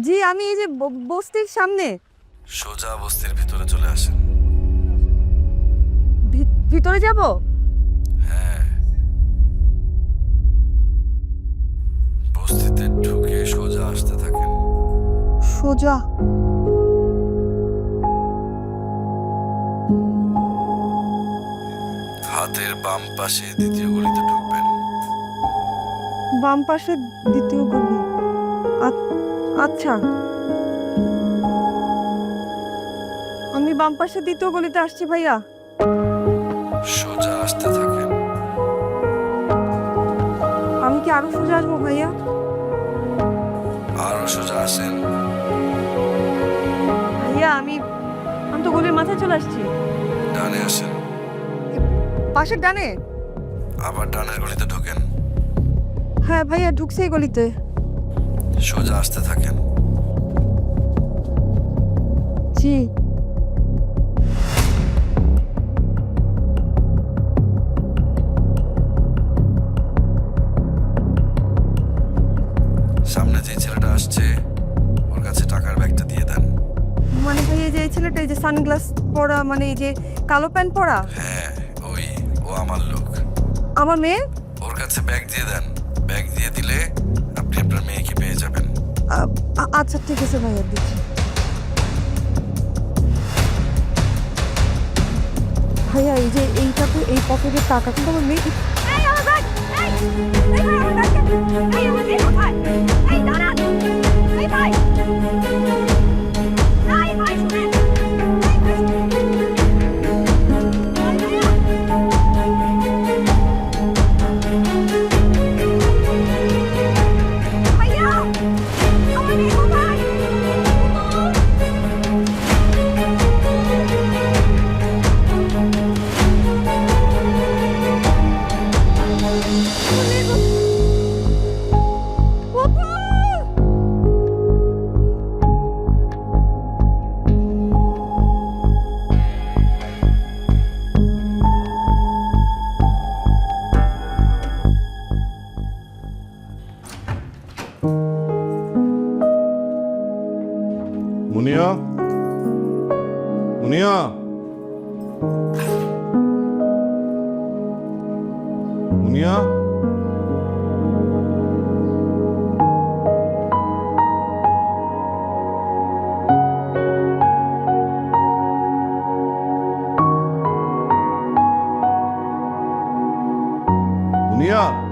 জি আমি এই যে ব- বস্তির সামনে। সোজা বস্তির ভিতরে চলে আসেন। ভি- ভিতরে যাব? হ্যাঁ। বস্তিতে ঢুকে সোজা আসতে থাকেন। সোজা। হাতের বাম পাশে দ্বিতীয় গলিতে ঢুকবেন। বাম পাশে দ্বিতীয় গলি। আ- আচ্ছা। আমি বাম পাশে দ্বিতীয় গলিতে আসছি ভাইয়া। সোজা আসতে থাকেন। আমি কি আরও সোজা আসব ভাইয়া? আরও সোজা আসেন। ভাইয়া আমি আমি তো গলির মাথায় চলে আসছি। ডানে আসেন। পাশের ডানে? আবার ডানের গলিতে ঢোকেন। হ্যাঁ ভাইয়া ঢুকছে এই গলিতে। সোজা আসতে থাকেন। জি। সামনে যে ছেলেটা আসছে ওর কাছে টাকার ব্যাগটা দিয়ে দেন। মানে ভাইয়া এই যে এই ছেলেটা এই যে সানগ্লাস পরা মানে এই যে কালো প্যান্ট পরা? হ্যাঁ ওই ও আমার লোক। আমার মেয়ে? ওর কাছে ব্যাগ দিয়ে দেন। ব্যাগ দিয়ে দিলে আপনি আপনার মেয়েকে পেয়ে যাবেন? আচ্ছা ঠিক আছে ভাইয়া দিচ্ছি। ভাইয়া এই যে এইটা তো এই পকেটের টাকা কিন্তু আমার মেয়ে এই আমার ব্যাগ এই এই আমার ব্যাগ এই আমার ব্যাগ কোথায় এই দাঁড়ান 문희야? 문희야? 문희야? 문희야?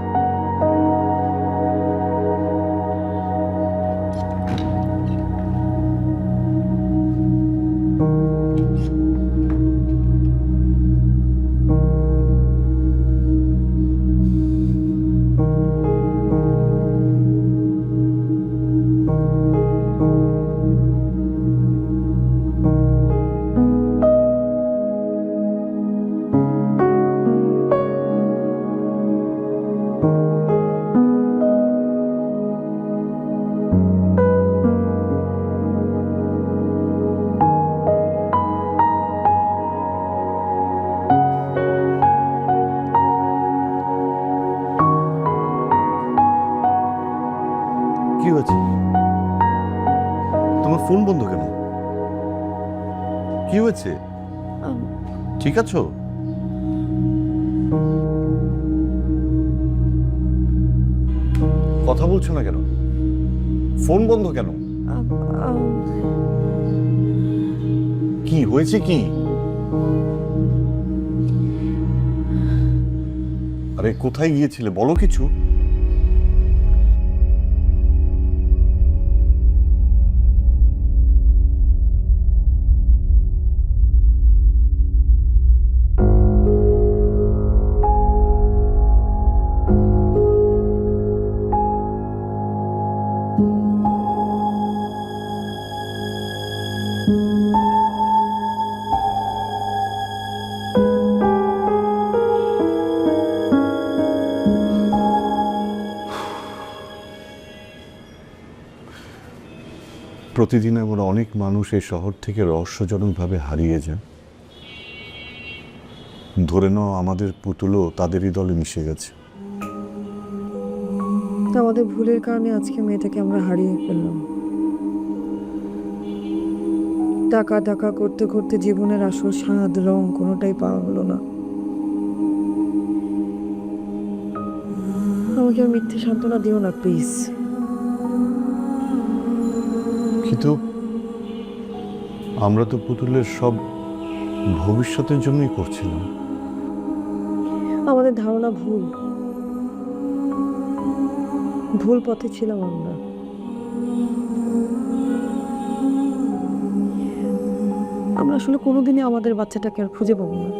কি হয়েছে? তোমার ফোন বন্ধ কেন? কি হয়েছে? ঠিক আছো? কথা বলছো না কেন? ফোন বন্ধ কেন? কি হয়েছে কি? আরে কোথায় গিয়েছিলে? বলো কিছু। প্রতিদিন আমরা অনেক মানুষ এই শহর থেকে রহস্যজনকভাবে হারিয়ে যায় ধরে নাও আমাদের পুতুলও তাদেরই দলে মিশে গেছে। আমাদের ভুলের কারণে আজকে মেয়েটাকে আমরা হারিয়ে ফেললাম। টাকা টাকা করতে করতে জীবনের আসল স্বাদ, রং কোনোটাই পাওয়া হলো না। আমাকে মিথ্যে সান্ত্বনা দিও না, প্লিজ। কিন্তু আমরা তো পুতুলের সব ভবিষ্যতের জন্যই করছিলাম। আমাদের ধারণা ভুল। ভুল পথে ছিলাম আমরা। আমরা আসলে কোনোদিনই আমাদের বাচ্চাটাকে আর খুঁজে পাবো না।